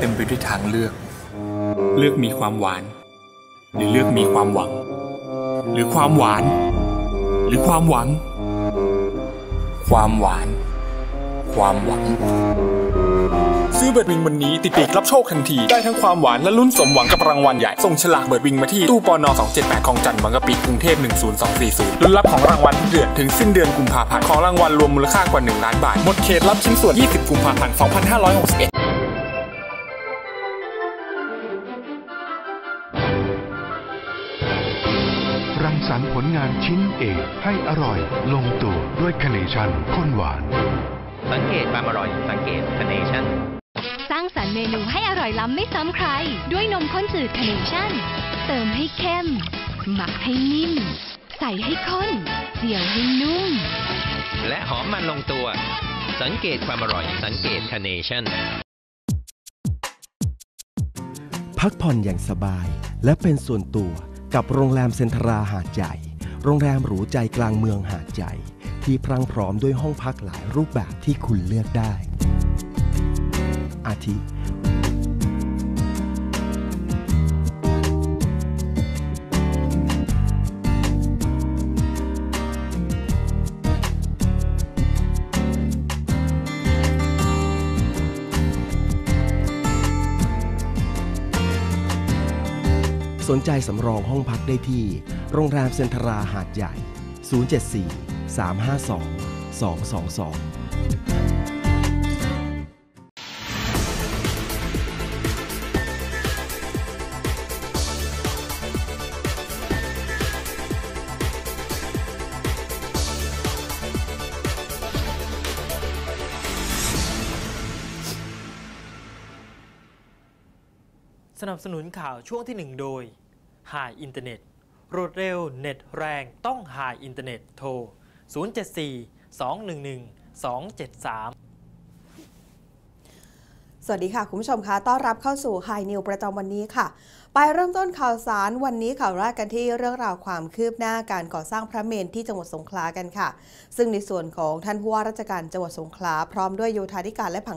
เต็มไปด้วยทางเลือก เลือกมีความหวาน หรือเลือกมีความหวัง หรือความหวาน หรือความหวัง ความหวาน ความหวัง ซื้อเบิร์ดวิงวันนี้ ติดปีกรับโชคทันที ได้ทั้งความหวานและลุ้นสมหวังกับรางวัลใหญ่ ส่งฉลากเบิร์ดวิงมาที่ตู้ปอนอ278ของจันทร์บางกะปิกรุงเทพ10240ลุ้นรับของรางวัลทุกเดือนถึงสิ้นเดือนกุมภาพันธ์ของรางวัลรวมมูลค่ากว่า 1 ล้านบาทหมดเขตรับชิ้นส่วน 20 กุมภาพันธ์ 2561 รังสรรค์ผลงานชิ้นเอกให้อร่อยลงตัวด้วยคาเนชั่นข้นหวาน สังเกตความอร่อย สังเกตคาเนชั่นสร้างสรรค์เมนูให้อร่อยล้ำไม่ซ้ำใคร ด้วยนมข้นจืดคาเนชั่น เติมให้เข้ม หมักให้นิ่ม ใส่ให้ข้นเจียวให้นุ่ม และหอมมันลงตัว สังเกตความอร่อย สังเกตคาเนชั่นพักผ่อนอย่างสบายและเป็นส่วนตัว กับโรงแรมเซนทราหาดใหญ่ โรงแรมหรูใจกลางเมืองหาดใหญ่ ที่พรั่งพร้อมด้วยห้องพักหลายรูปแบบที่คุณเลือกได้ อาทิ สนใจสำรองห้องพักได้ที่ โรงแรมเซ็นทราหาดใหญ่ 074 352 222 สนับสนุนข่าวช่วงที่ 1 โดย h า g h อินเทอร์เน็ต รวดเร็ว เน็ตแรง ต้อง h า g h อินเทอร์เน็ต โทร 074 211 273สวัสดีค่ะ คุณผู้ชมคะต้อนรับเข้าสู่ High New ประจำวันนี้ค่ะ ไปเริ่มต้นข่าวสารวันนี้ข่าวแรกกันที่เรื่องราวความคืบหน้าการก่อสร้างพระเมรุที่จังหวัดสงขลากันค่ะ ซึ่งในส่วนของท่านผู้ว่าราชการจังหวัดสงขลาพร้อมด้วยโยธาธิการและผัง